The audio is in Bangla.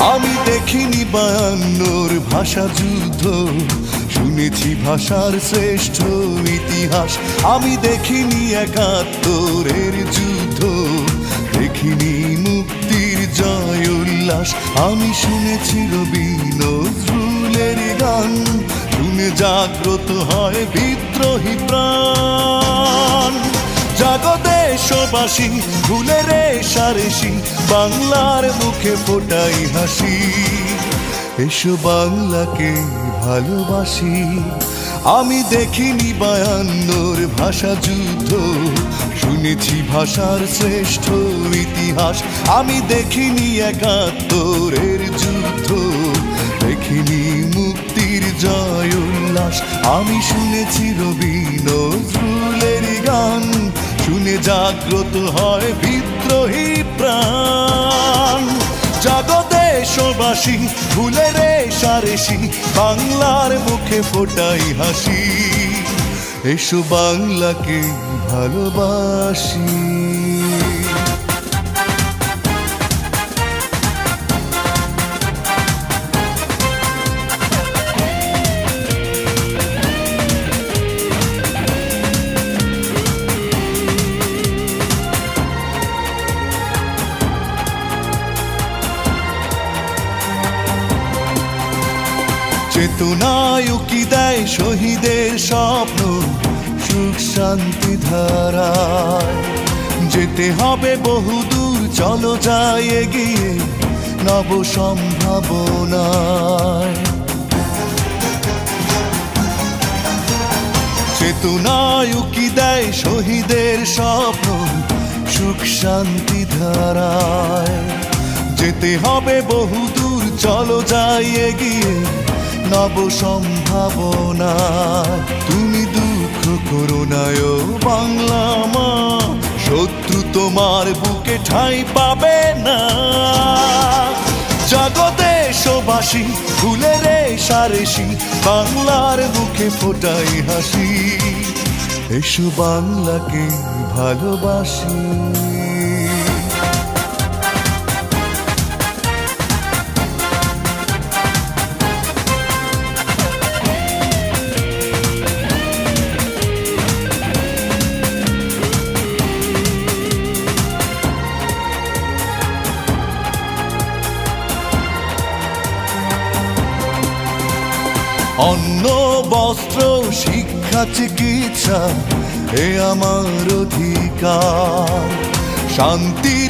আমি দেখিনি বায়ান্নর ভাষা যুদ্ধ। শুনেছি ভাষার শ্রেষ্ঠ ইতিহাস। আমি দেখিনি একাত্তরের যুদ্ধ। দেখিনি মুক্তির জয় উল্লাস। আমি শুনেছি রবি নজরুলের গান। শুনে জাগ্রত হয় বিদ্রোহী প্রাণ। দেশবাসী, ভুলে রে সারেসি বাংলার মুখে ফোটাই হাসি। এসো বাংলাকে ভালোবাসি, আমি দেখিনি বায়ান্নর ভাষা যুদ্ধ, শুনেছি ভাষার শ্রেষ্ঠ ইতিহাস, আমি দেখিনি একাত্তরের যুদ্ধ, দেখিনি মুক্তির জয় উল্লাস, আমি শুনেছি রবি নজরুলের গান। শুনে জাগ্রত হয় বিদ্রোহী প্রাণ। জাগো দেশবাসী, ভুলে রে সারেসি বাংলার মুখে ফোটাই হাসি। এসো বাংলাকে ভালোবাসি। চেতনায় উকি দেয় শহীদের স্বপ্ন, সুখ শান্তি ধারায়। যেতে হবে বহুদূর, চলো যাই এগিয়ে নব সম্ভাবনায়। চেতনায় উকি দেয় শহীদের স্বপ্ন, সুখ শান্তি ধারায়। যেতে হবে বহুদূর, চলো যাই এগিয়ে নব সম্ভাবনা। তুমি দুঃখ করো নায় বাংলা মা, শত্রু তোমার বুকে ঠাঁই পাবে না। জগতে দেশবাসী ভুলে রে সারেসি বাংলার মুখে ফোটাই হাসি। এসো বাংলাকে ভালোবাসি। অন্ন বস্ত্র শিক্ষা চিকিৎসা এ আমার অধিকার। শান্তির